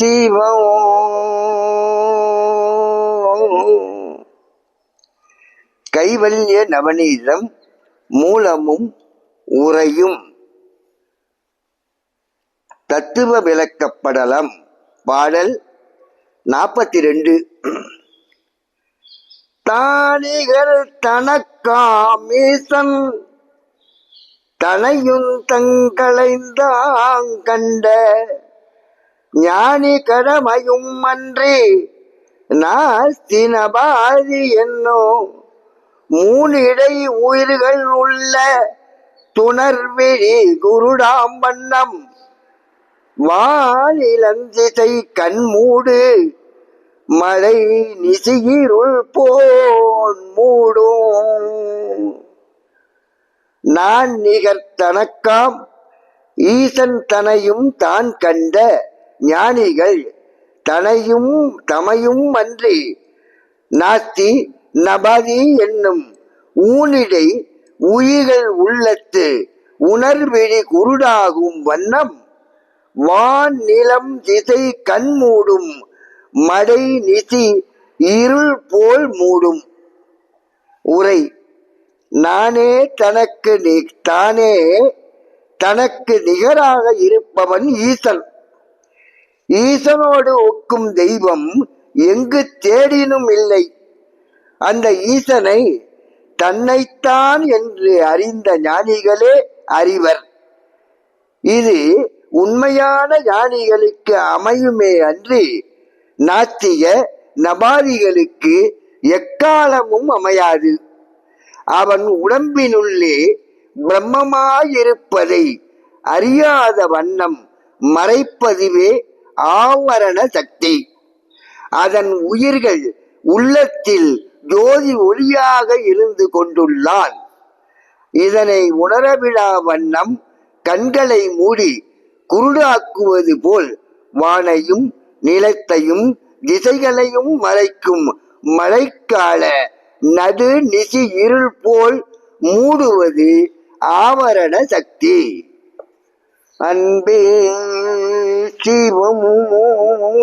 சிவம். கைவல்ய நவநீதம் மூலமும் உரையும் தத்துவ விளக்கப்படலம் பாடல் நாற்பத்தி ரெண்டு தானிகர் தனக்காமீசன் தனையும் தங்களைந்தாங் கண்ட ஞானி கடமையும் அன்றி நாஸ்தினபாதி என்னும் மூனிடை உயிர்கள் உள்ள துணர்விழி குருடாம் வண்ணம் வானிலந்திசை கண்மூடு மழை நிசியிருள் போன் மூடும். நான் நிகர் தனக்காம் ஈசன் தனையும் தான் கண்ட ஞானிகள் தனையும் தமையும் அன்றி நாஸ்தி நபாதி என்னும் ஊனிடை உயிர்கள் உள்ளத்து உணர்விழி குருடாகும் வண்ணம் வான் நிலம் திசை கண் மூடும் மடை நிசி இருள் போல் மூடும். உரை நானே தனக்கு நி தானே தனக்கு நிகராக இருப்பவன் ஈசன். ஈசனோடு ஒக்கும் தெய்வம் எங்கு தேடினும் இல்லை. அந்த ஈசனை தன்னைத்தான் என்று அறிந்த ஞானிகளே அறிவர். இது உண்மையான ஞானிகளுக்கு அமையுமே அன்றி நாத்திக நபாதிகளுக்கு எக்காலமும் அமையாது. அவன் உடம்பினுள்ளே பிரம்மமாயிருப்பதை அறியாத வண்ணம் மறைப்பதுவே ஆவரண சக்தி அதன் உயிர்கள் உள்ளத்தில் ஜோதி ஒளியாக இருந்து கொண்டுள்ளான். இதனை உணரவிழா வண்ணம் கண்களை மூடி குருடாக்குவது போல் வானையும் நிலத்தையும் திசைகளையும் மறைக்கும் மழைக்கால நடு நிசி இருள் போல் மூடுவது ஆவரண சக்தி அன்பே சிவமோ